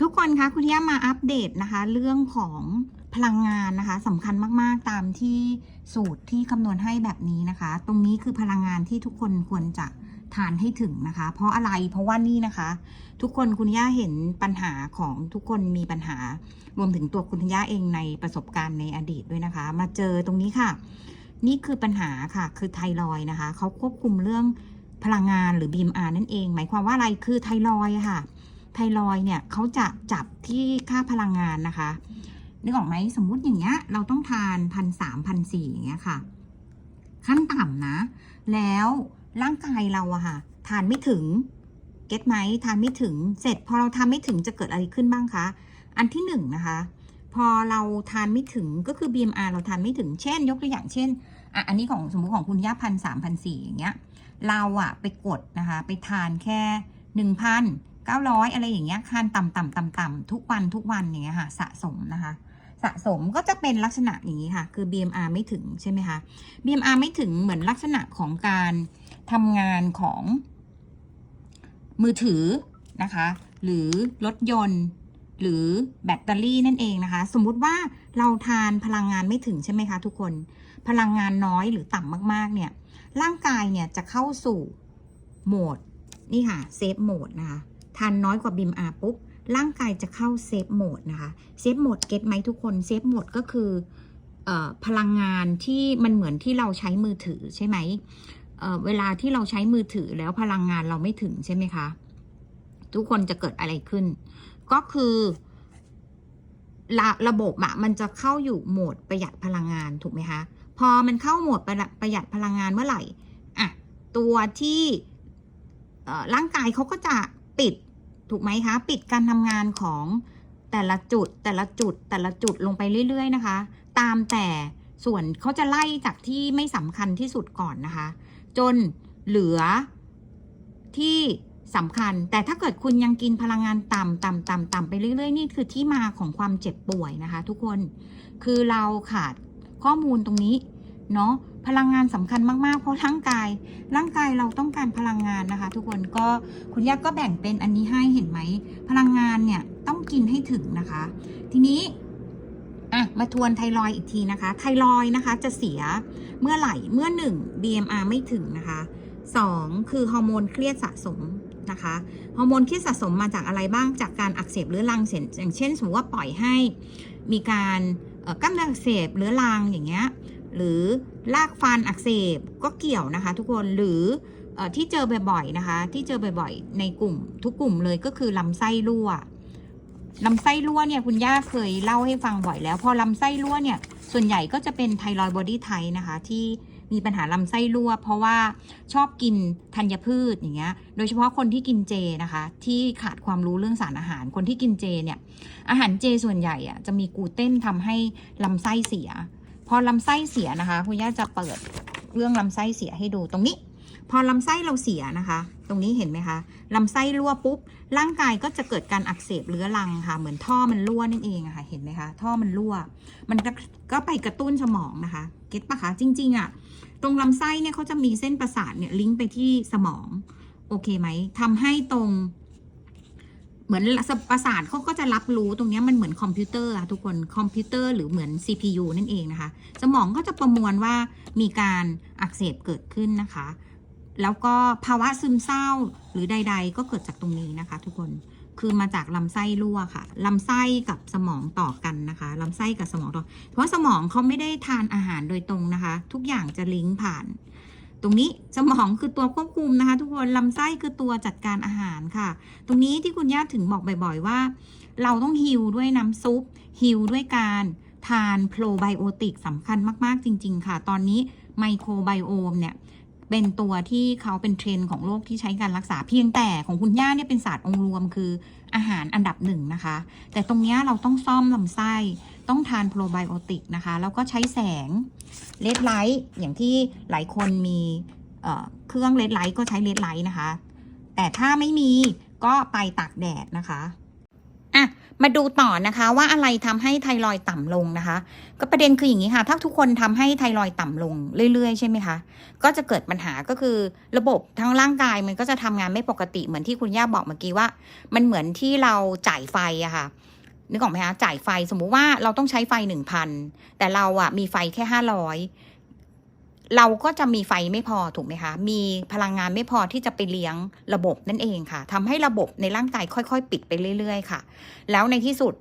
ทุกคนคะคุณย่ามาอัปเดตนะคะ เรื่องของพลังงานนะคะสำคัญมากๆตามที่สูตรที่คำนวณให้แบบนี้นะคะ ตรงนี้คือพลังงานที่ทุกคนควรจะทานให้ถึงนะคะ เพราะอะไรเพราะว่านี่นะคะ ทุกคนคุณย่าเห็นปัญหาของทุกคนมีปัญหารวมถึงตัวคุณย่าเองในประสบการณ์ในอดีตด้วยนะคะ มาเจอตรงนี้ค่ะ นี่คือปัญหาค่ะ คือไทรอยนะคะเขาควบคุมเรื่องพลังงานหรือ BMR นั่นเอง หมายความว่าอะไรคือไทรอยค่ะ ไทรอยเนี่ยเขาจะจับที่ค่าพลังงานนะคะ นึกออกไหมสมมุติอย่างเงี้ยเราต้องทานพันสามพันสี่อย่างเงี้ยค่ะ ขั้นต่ำนะ แล้วร่างกายเราอะค่ะ ทานไม่ถึงเก็ตไหมทานไม่ถึงเสร็จพอเราทานไม่ถึงจะเกิดอะไรขึ้นบ้างคะอันที่หนึ่งนะคะ พอเราทานไม่ถึงก็คือ BMR เราทานไม่ถึงเช่น ยกตัวอย่างเช่นอะอันนี้ของสมมุติของคุณย่าพันสามพันสี่อย่างเงี้ยเราอะไปกดนะคะ ไปทานแค่หนึ่งพัน เก้าร้อยอะไรอย่างเงี้ยคานต่ำต่ำต่ำต่ำทุกวันทุกวันอย่างเงี้ยค่ะ สะสมนะคะ สะสมก็จะเป็นลักษณะอย่างนี้ค่ะ คือ BMR ไม่ถึงใช่ไหมคะ BMR ไม่ถึงเหมือนลักษณะของการทำงานของมือถือนะคะ หรือรถยนต์ หรือแบตเตอรี่นั่นเองนะคะ สมมุติว่าเราทานพลังงานไม่ถึงใช่ไหมคะทุกคน พลังงานน้อยหรือต่ำมากๆ เนี่ย ร่างกายเนี่ยจะเข้าสู่โหมด นี่ค่ะเซฟโหมดนะคะ ทานน้อยกว่าบิมอาปุ๊บ ร่างกายจะเข้าเซฟโหมดนะคะ เซฟโหมดเก็ตไหมทุกคน เซฟโหมดก็คืออพลังงานที่มันเหมือนที่เราใช้มือถือใช่ไหมเเวลาที่เราใช้มือถือแล้วพลังงานเราไม่ถึงใช่ไหมคะ ทุกคนจะเกิดอะไรขึ้น ก็คือระระบบอะมันจะเข้าอยู่โหมดประหยัดพลังงานถูกไหมคะ พอมันเข้าโหมดประหยัดประหยัดพลังงานเมื่อไหร่อะตัวที่ร่างกายเขาก็จะ ปิด ถูกไหมคะ ปิดการทำงานของแต่ละจุดแต่ละจุดแต่ละจุดลงไปเรื่อย ๆ นะคะ ตามแต่ส่วนเขาจะไล่จากที่ไม่สำคัญที่สุดก่อนนะคะ จนเหลือที่สำคัญ แต่ถ้าเกิดคุณยังกินพลังงานต่ำต่ำต่ำต่ำไปเรื่อย ๆ นี่คือที่มาของความเจ็บป่วยนะคะ ทุกคนคือเราขาดข้อมูลตรงนี้ เนาะ พลังงานสำคัญมากๆ เพราะร่างกาย ร่างกายเราต้องการพลังงานนะคะ ทุกคนก็คุณยักษ์ก็แบ่งเป็นอันนี้ให้เห็นไหม พลังงานเนี่ยต้องกินให้ถึงนะคะ ทีนี้อะมาทวนไทรอยอีกทีนะคะ ไทรอยนะคะจะเสียเมื่อไหร่เมื่อ 1 BMR ไม่ถึงนะคะ 2 คือฮอร์โมนเครียดสะสมนะคะฮอร์โมนเครียดสะสมมาจากอะไรบ้างจากการอักเสบเรื้อรังเช่นอย่างเช่นสมมติว่าปล่อยให้มีการกล้ามเนื้ออักเสบเรื้อรังอย่างเงี้ย หรือลากฟันอักเสบก็เกี่ยวนะคะ ทุกคนหรืออที่เจอบ่อยๆนะคะ ที่เจอบ่อยๆในกลุ่ม ทุกกลุ่มเลยก็คือลำไส้รั่วลำไส้รั่วเนี่ยคุณย่าเคยเล่าให้ฟังบ่อยแล้ว พอลำไส้รั่วเนี่ยส่วนใหญ่ก็จะเป็นไทรอยบอดี้ไทนะคะ ที่มีปัญหาลำไส้รั่ว เพราะว่าชอบกินธัญพืชอย่างเงี้ย โดยเฉพาะคนที่กินเจนะคะ ที่ขาดความรู้เรื่องสารอาหาร คนที่กินเจเนี่ย อาหารเจส่วนใหญ่อะจะมีกูเต้นทำให้ลำไส้เสีย อลำไส้เสียนะคะคุณย่าจะเปิดเรื่องลำไส้เสียให้ดูตรงนี้ พอลำไส้เราเสียนะคะ ตรงนี้เห็นไหมคะลำไส้รั่วปุ๊บร่างกายก็จะเกิดการอักเสบเรื้อรังค่ะ เหมือนท่อมันรั่วนั่นเองอะค่ะเห็นไหมคะท่อมันรั่ว มันก็ไปกระตุ้นสมองนะคะเก็ตปะคะจริง ๆอะตรงลำไส้เนี่ยเขาจะมีเส้นประสาทเนี่ยลิงก์ไปที่สมองโอเคไหมทำให้ตรง เหมือนประสาทเขาก็จะรับรู้ตรงนี้มันเหมือนคอมพิวเตอร์อะทุกคนคอมพิวเตอร์หรือเหมือน CPU นั่นเองนะคะ สมองก็จะประมวลว่ามีการอักเสบเกิดขึ้นนะคะ แล้วก็ภาวะซึมเศร้าหรือใด ๆ ก็เกิดจากตรงนี้นะคะ ทุกคนคือมาจากลำไส้รั่วค่ะลำไส้กับสมองต่อกันนะคะลำไส้กับสมองต่อเพราะสมองเขาไม่ได้ทานอาหารโดยตรงนะคะ ทุกอย่างจะลิงก์ผ่าน ตรงนี้สมองคือตัวควบคุมนะคะ ทุกคนลำไส้คือตัวจัดการอาหารค่ะ ตรงนี้ที่คุณย่าถึงบอกบ่อย ๆ ว่า เราต้องฮิวด้วยน้ำซุปฮิวด้วยการทานโปรไบโอติกสำคัญมากๆจริง ๆ ค่ะ ตอนนี้ไมโครไบโอมเนี่ย เป็นตัวที่เขาเป็นเทรนด์ของโลกที่ใช้การรักษาเพียงแต่ของคุณย่าเนี่ยเป็นศาสตร์องค์รวมคืออาหารอันดับหนึ่งนะคะ แต่ตรงนี้เราต้องซ่อมลำไส้ต้องทานโปรไบโอติกนะคะ แล้วก็ใช้แสงเลดไลท์อย่างที่หลายคนมีเเครื่องเลดไลท์ก็ใช้เลดไลท์นะคะ แต่ถ้าไม่มีก็ไปตากแดดนะคะ มาดูต่อนะคะว่าอะไรทำให้ไทรอยด์ต่ำลงนะคะ ก็ประเด็นคืออย่างนี้ค่ะ ถ้าทุกคนทำให้ไทรอยด์ต่ำลงเรื่อยๆ ใช่ไหมคะ ก็จะเกิดปัญหาก็คือระบบทั้งร่างกายมันก็จะทำงานไม่ปกติเหมือนที่คุณย่าบอกเมื่อกี้ว่า มันเหมือนที่เราจ่ายไฟอะค่ะนึกออกไหมคะจ่ายไฟสมมุติว่าเราต้องใช้ไฟหนึ่งพันแต่เราอะมีไฟแค่ห้าร้อย เราก็จะมีไฟไม่พอถูกไหมคะ มีพลังงานไม่พอที่จะไปเลี้ยงระบบนั่นเองค่ะทำให้ระบบในร่างกายค่อยๆ ปิดไปเรื่อย ๆ ค่ะ แล้วในที่สุด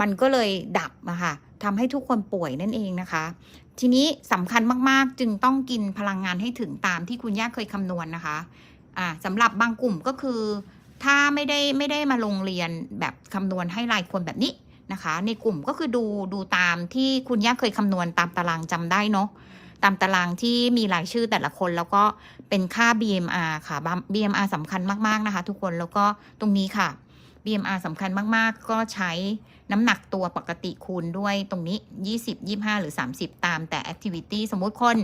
มันก็เลยดับอะค่ะทำให้ทุกคนป่วยนั่นเองนะคะ ทีนี้สำคัญมากๆ จึงต้องกินพลังงานให้ถึงตามที่คุณย่าเคยคำนวณนะคะอ่าสำหรับบางกลุ่มก็คือ ถ้าไม่ได้ไม่ได้มาลงเรียนแบบคำนวณให้รายคนแบบนี้นะคะ ในกลุ่มก็คือดูดูตามที่คุณย่าเคยคำนวณตามตารางจำได้เนาะ ตามตารางที่มีรายชื่อแต่ละคนแล้วก็เป็นค่า BMR ค่ะ BMR สำคัญมาก ๆ นะคะ ทุกคนแล้วก็ตรงนี้ค่ะ BMR สำคัญมาก ๆ ก็ใช้น้ำหนักตัวปกติคูณด้วยตรงนี้ 20 25 หรือ 30 ตามแต่ activity สมมุติคน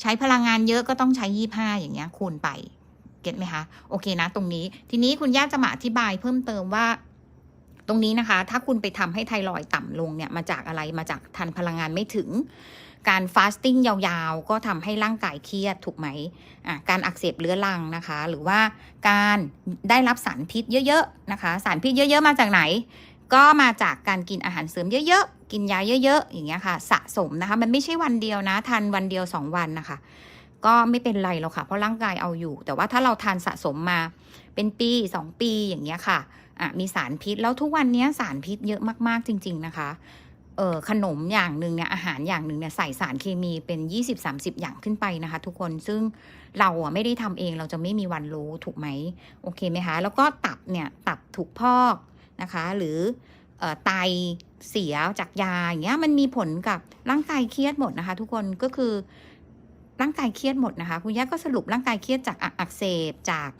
ใช้พลังงานเยอะก็ต้องใช้ 25 อย่างเงี้ยคูณไป เก็ตไหมคะ โอเคนะ ตรงนี้ ทีนี้คุณย่าจะมาอธิบายเพิ่มเติมว่า ตรงนี้นะคะ ถ้าคุณไปทำให้ไทรอยด์ต่ำลงเนี่ยมาจากอะไรมาจากทานพลังงานไม่ถึง การฟาสติ้งยาวๆ ก็ทำให้ร่างกายเครียดถูกไหมอะการอักเสบเรื้อรังนะคะ หรือว่าการได้รับสารพิษเยอะๆนะคะ สารพิษเยอะๆ มาจากไหน ก็มาจากการกินอาหารเสริมเยอะๆ กินยาเยอะๆ อย่างเงี้ยค่ะ สะสมนะคะ มันไม่ใช่วันเดียวนะทานวันเดียว 2 วันนะคะ ก็ไม่เป็นไรหรอกค่ะ เพราะร่างกายเอาอยู่ แต่ว่าถ้าเราทานสะสมมาเป็นปี2ปีอย่างเงี้ยค่ะอะมีสารพิษแล้วทุกวันนี้สารพิษเยอะมากๆจริง ๆนะคะเออขนมอย่างหนึ่งเนี่ยอาหารอย่างหนึ่งเนี่ยใส่สารเคมีเป็น 20-30 อย่างขึ้นไปนะคะ ทุกคนซึ่งเราอะไม่ได้ทำเองเราจะไม่มีวันรู้ถูกไหมโอเคไหมคะ แล้วก็ตับเนี่ยตับถูกพอกนะคะ หรือเอ่อไตเสียจากยาอย่างเงี้ยมันมีผลกับร่างกายเครียดหมดนะคะ ทุกคนก็คือ ร่างกายเครียดหมดนะคะ คุณย่าก็สรุปร่างกายเครียดจากอักเสบจาก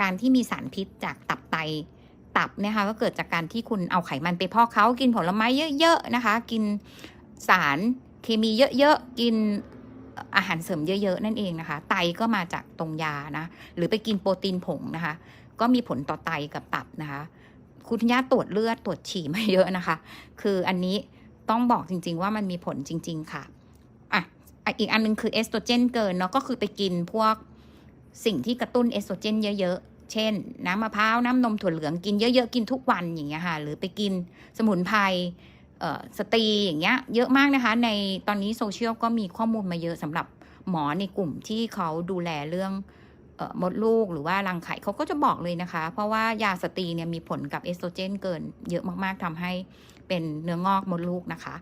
การที่มีสารพิษจากตับไตตับนี่ยค่ะก็เกิดจากการที่คุณเอาไขมันไปพอกเขากินผลไม้เยอะๆนะคะ กินสารเคมีเยอะๆกินอาหารเสริมเยอะ ๆ นั่นเองนะคะ ไตก็มาจากตรงยานะ หรือไปกินโปรตีนผงนะคะ ก็มีผลต่อไตกับตับนะคะ คุณย่าตรวจเลือดตรวจฉี่มาเยอะนะคะ คืออันนี้ต้องบอกจริง ๆ ว่ามันมีผลจริง ๆ ค่ะ อีกอันนึงคือเอสโตรเจนเกินเนาะก็คือไปกินพวกสิ่งที่กระตุ้นเอสโตรเจนเยอะๆ เช่น น้ำมะพร้าว น้ำนมถั่วเหลืองกินเยอะๆ กินทุกวันอย่างเงี้ยค่ะ หรือไปกินสมุนไพรเอ่อสตรีอย่างเงี้ยเยอะมากนะคะ ในตอนนี้โซเชียลก็มีข้อมูลมาเยอะสำหรับหมอในกลุ่มที่เขาดูแลเรื่องออมดลูกหรือว่ารังไข่เขาก็จะบอกเลยนะคะ เพราะว่ายาสตรีเนี่ยมีผลกับเอสโตรเจนเกินเยอะมากๆทำให้เป็นเนื้องอกมดลูกนะคะ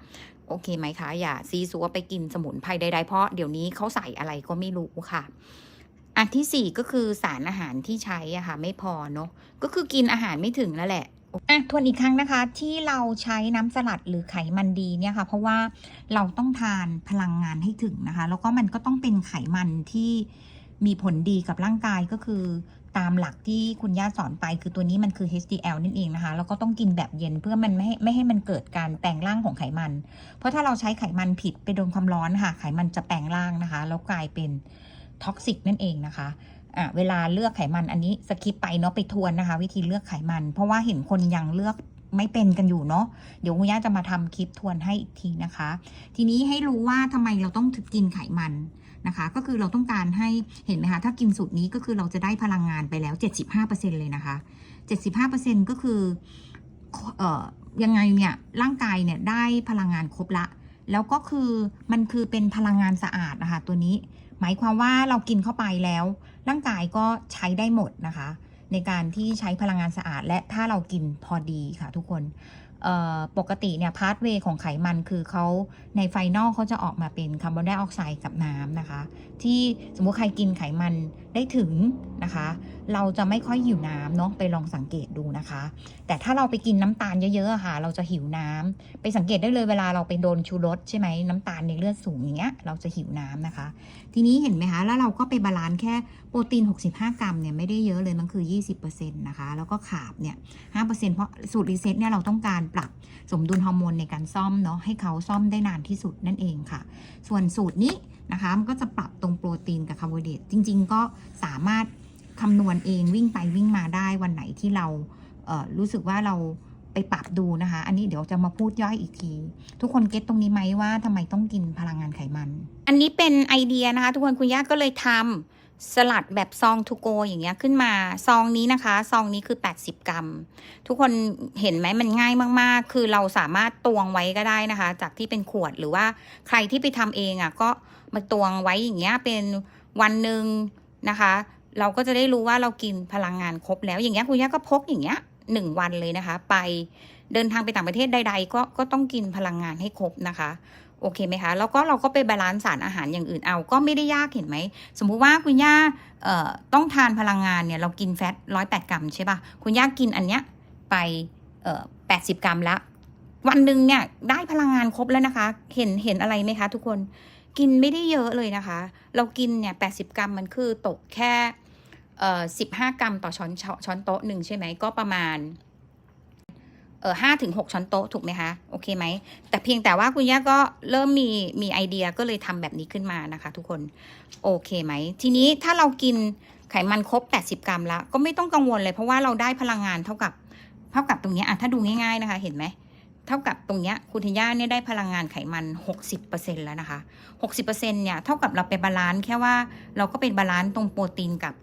โอเคไหมคะ อย่าซีซัวไปกินสมุนไพรใดๆ เพราะเดี๋ยวนี้เขาใส่อะไรก็ไม่รู้ค่ะ อันที่สี่ก็คือสารอาหารที่ใช้อะค่ะ ไม่พอเนาะก็คือกินอาหารไม่ถึงแล้วแหละอะทวนอีกครั้งนะคะที่เราใช้น้ำสลัดหรือไขมันดีเนี่ยค่ะ เพราะว่าเราต้องทานพลังงานให้ถึงนะคะ แล้วก็มันก็ต้องเป็นไขมันที่มีผลดีกับร่างกายก็คือ ตามหลักที่คุณย่าสอนไป คือตัวนี้มันคือ HDL นั่นเองนะคะ แล้วก็ต้องกินแบบเย็นเพื่อมันไม่ให้ไม่ให้มันเกิดการแปลงร่างของไขมัน เพราะถ้าเราใช้ไขมันผิดไปโดนความร้อนค่ะ ไขมันจะแปลงร่างนะคะ แล้วกลายเป็นท็อกซิกนั่นเองนะคะอะเวลาเลือกไขมันอันนี้สคิปไปเนาะไปทวนนะคะ วิธีเลือกไขมัน เพราะว่าเห็นคนยังเลือกไม่เป็นกันอยู่เนาะ เดี๋ยวคุณย่าจะมาทำคลิปทวนให้อีกทีนะคะ ทีนี้ให้รู้ว่าทำไมเราต้องกินไขมัน นะคะ ก็คือเราต้องการให้เห็นไหมคะถ้ากินสูตรนี้ก็คือเราจะได้พลังงานไปแล้ว 75%เลยนะคะ 75%ก็คือเอ่อยังไงเนี่ยร่างกายเนี่ยได้พลังงานครบละ แล้วก็คือมันคือเป็นพลังงานสะอาดนะคะตัวนี้ หมายความว่าเรากินเข้าไปแล้ว ร่างกายก็ใช้ได้หมดนะคะ ในการที่ใช้พลังงานสะอาด และถ้าเรากินพอดีค่ะทุกคน ปกติเนี่ยพาสเวย์ของไขมันคือเขาในไฟนอลเขาจะออกมาเป็นคาร์บอนไดออกไซด์กับน้ำนะคะ ที่สมมุติใครกินไขมันได้ถึงนะคะ เราจะไม่ค่อยหิวน้ำเนาะไปลองสังเกตดูนะคะ แต่ถ้าเราไปกินน้ำตาลเยอะๆค่ะ เราจะหิวน้ำไปสังเกตได้เลยเวลาเราไปโดนชูรสใช่ไหมน้ำตาลในเลือดสูงอย่างเงี้ยเราจะหิวน้ำนะคะ ทีนี้เห็นไหมคะ แล้วเราก็ไปบาลานซ์แค่โปรตีน 65 กรัมเนี่ยไม่ได้เยอะเลยมันคือ 20%นะคะ แล้วก็ขาบเนี่ย5%เพราะสูตรรีเซ็ตเนี่ยเราต้องการปรับสมดุลฮอร์โมนในการซ่อมเนาะให้เขาซ่อมได้นานที่สุดนั่นเองค่ะ ส่วนสูตรนี้นะคะมันก็จะปรับตรงโปรตีนกับคาร์โบไฮเดรตจริง ๆ ก็สามารถ คำนวณเองวิ่งไปวิ่งมาได้วันไหนที่เราเรู้สึกว่าเราไปปรับดูนะคะ อันนี้เดี๋ยวจะมาพูดย่อยอีกที ทุกคนเก็ตตรงนี้ไหมว่าทำไมต้องกินพลังงานไขมัน อันนี้เป็นไอเดียนะคะ ทุกคนคุณย่าก็เลยทำสลัดแบบซองทูโกอย่างเงี้ยขึ้นมาซองนี้นะคะซองนี้คือ 80 กรัม ทุกคนเห็นไหมมันง่ายมากๆ คือเราสามารถตวงไว้ก็ได้นะคะ จากที่เป็นขวดหรือว่าใครที่ไปทำเองอะก็มาตวงไว้อย่างเงี้ยเป็นวันหนึ่งนะคะ เราก็จะได้รู้ว่าเรากินพลังงานครบแล้วอย่างเงี้ยคุณย่าก็พกอย่างเงี้ยหนึ่งวันเลยนะคะ ไปเดินทางไปต่างประเทศใด ๆ ก็ก็ต้องกินพลังงานให้ครบนะคะ โอเคไหมคะแล้วก็เราก็ไปบาลานซ์สารอาหารอย่างอื่นเอา ก็ไม่ได้ยากเห็นไหมสมมุติว่าคุณย่าเอ่อต้องทานพลังงานเนี่ยเรากินแฟตร้อยแปดกรัมใช่ปะคุณย่ากินอันเนี้ยไปเอ่อแปดสิบกรัมละวันหนึ่งเนี่ยได้พลังงานครบแล้วนะคะ เห็นเห็นอะไรไหมคะ ทุกคน กินไม่ได้เยอะเลยนะคะ เรากินเนี่ยแปดสิบกรัมมันคือตกแค่เอ่อสิบห้ากรัมต่อช้อนช้อนช้อนโต๊ะหนึ่งใช่ไหมก็ประมาณเออห้าถึงหกช้อนโต๊ะถูกไหมคะโอเคไหมแต่เพียงแต่ว่าคุณย่าก็เริ่มมีมีไอเดียก็เลยทำแบบนี้ขึ้นมานะคะ ทุกคนโอเคไหมทีนี้ถ้าเรากินไขมันครบ 80 กรัมแล้ว ก็ไม่ต้องกังวลเลยเพราะว่าเราได้พลังงานเท่ากับ เท่ากับตรงนี้อะถ้าดูง่าย ๆนะคะ เห็นไหม เท่ากับตรงเนี้ยคุณธัญญาเนี่ยได้พลังงานไขมัน 60%แล้วนะคะ 60%เนี่ยเท่ากับเราไปบาลานซ์แค่ว่าเราก็เป็นบาลานซ์ตรงโปรตีนกับ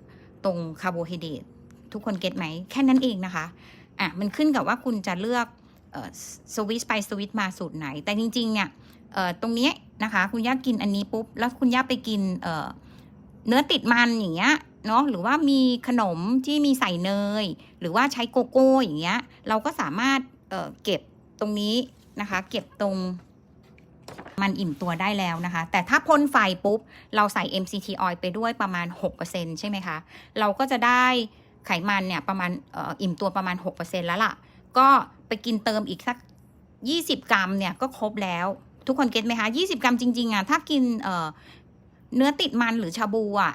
ตรงคาร์โบไฮเดรตทุกคนเก็ตไหม แค่นั้นเองนะคะ อะ มันขึ้นกับว่าคุณจะเลือกสวิตไปสวิตมาสูตรไหน แต่จริง ๆ เนี่ยตรงเนี้ยนะคะ คุณย่ากินอันนี้ปุ๊บ แล้วคุณย่าไปกินเเนื้อติดมันอย่างเงี้ยเนาะหรือว่ามีขนมที่มีใส่เนย หรือว่าใช้โกโก้อย่างเงี้ย เราก็สามารถเเก็บ ตรงนี้นะคะ เก็บตรงมันอิ่มตัวได้แล้วนะคะ แต่ถ้าพ่นไฟปุ๊บ เราใส่ MCT oil ไปด้วยประมาณ 6%ใช่ไหมคะ เราก็จะได้ไขมันเนี่ยประมาณอออิ่มตัวประมาณ 6%แล้วล่ะ ก็ไปกินเติมอีกสัก 20 กรัมเนี่ยก็ครบแล้ว ทุกคนเก็ตไหมคะ 20 กรัมจริงๆอะถ้ากินเเนื้อติดมันหรือชาบูอะ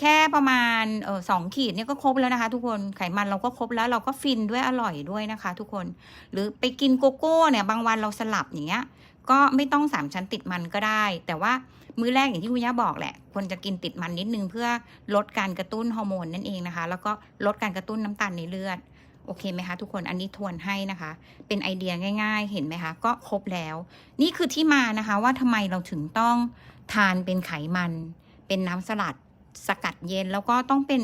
แค่ประมาณเออสองขีดเนี่ยก็ครบแล้วนะคะ ทุกคนไขมันเราก็ครบแล้วเราก็ฟินด้วยอร่อยด้วยนะคะ ทุกคนหรือไปกินโกโก้เนี่ยบางวันเราสลับอย่างเงี้ยก็ไม่ต้องสามชั้นติดมันก็ได้ แต่ว่ามื้อแรกอย่างที่คุณย่าบอกแหละควรจะกินติดมันนิดนึงเพื่อลดการกระตุ้นฮอร์โมนนั่นเองนะคะ แล้วก็ลดการกระตุ้นน้ำตาลในเลือดโอเคไหมคะทุกคนอันนี้ทวนให้นะคะ เป็นไอเดียง่าย ๆ เห็นไหมคะ ก็ครบแล้ว นี่คือที่มานะคะว่าทำไมเราถึงต้องทานเป็นไขมัน เป็นน้ำสลัด สกัดเย็นแล้วก็ต้องเป็น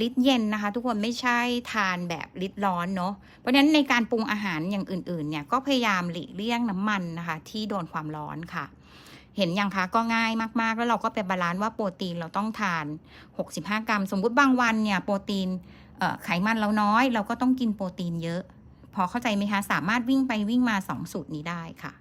ลิตรเย็นนะคะ ทุกคนไม่ใช่ทานแบบลิตรร้อนเนาะเพราะฉะนั้นในการปรุงอาหารอย่างอื่นๆเนี่ยก็พยายามหลีกเลี่ยงน้ำมันนะคะ ที่โดนความร้อนค่ะ เห็นยังคะก็ง่ายมากๆ แล้วเราก็ไปบาลานซ์ว่าโปรตีนเราต้องทาน 65 กรัม สมมุติบางวันเนี่ยโปรตีนไขมันเราน้อย เราก็ต้องกินโปรตีนเยอะ พอเข้าใจไหมคะ สามารถวิ่งไปวิ่งมา 2 สูตรนี้ได้ค่ะ